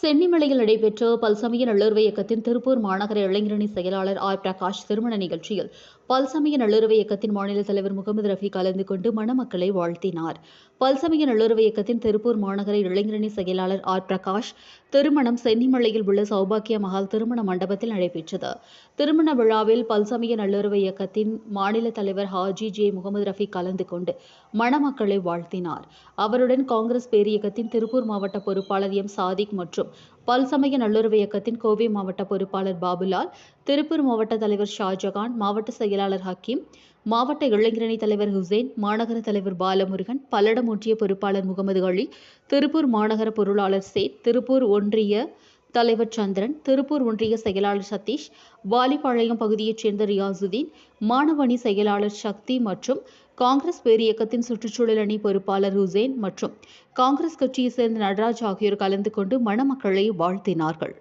சென்னிமலையில் நடைபெற்ற பல்சமய நல்லுறவு இயக்கத்தின் திருப்பூர் மாநகர இளைஞரணி செயலாளர் ஆர். பிரகாஷ் திருமண நிகழ்ச்சியில் பல்சமய நல்லுறவு இயக்கத்தின் மாநில தலைவர் முகமது ரஃபி கலந்து கொண்டு மணமக்களை வாழ்த்தினார். பல்சமய நல்லுறவு இயக்கத்தின் திருப்பூர் மாநகர இளைஞரணி செயலாளர் ஆர். பிரகாஷ் திருமணம் சென்னிமலையில் உள்ள சௌபாக்கிய மஹால் திருமண மண்டபத்தில் நடைபெற்றது. திருமண விழாவில் பல்சமய நல்லுறவு இயக்கத்தின் மாநில தலைவர் ஹாஜி ஜே முகமது ரஃபி கலந்து கொண்டு மணமக்களை வாழ்த்தினார். அவருடன் காங்கிரஸ் பேரியக்கத்தின் திருப்பூர் மாவட்ட பொறுப்பாளர் எம். சாதிக் மற்றும் பல்சமய நல்லுறவு இயக்கத்தின் கோவை மாவட்ட பொறுப்பாளர் பாபுலால் திருப்பூர் மாவட்ட தலைவர் ஷாஜகான் மாவட்ட செயலாளர் ஹக்கீம் மாவட்ட இளைஞரணி தலைவர் ஹுசேன் மாநகர தலைவர் பாலமுருகன் பல்லடம் ஒன்றிய பொறுப்பாளர் முகமது அலி திருப்பூர் மாநகர பொருளாளர் சேத் திருப்பூர் ஒன்றிய தலைவர் சந்திரன் திருப்பூர் ஒன்றிய செயலாளர் சதீஷ் வாலிபாளையம் பகுதியைச் சேர்ந்த ரியாசுதீன் மாணவணி செயலாளர் சக்தி மற்றும் காங்கிரஸ் பேரியக்கத்தின் சுற்றுச்சூழல் அணி பொறுப்பாளர் ஹுசேன் மற்றும் காங்கிரஸ் கட்சியைச் சேர்ந்த நடராஜ் ஆகியோர் கலந்து கொண்டு மணமக்களை வாழ்த்தினார்கள்.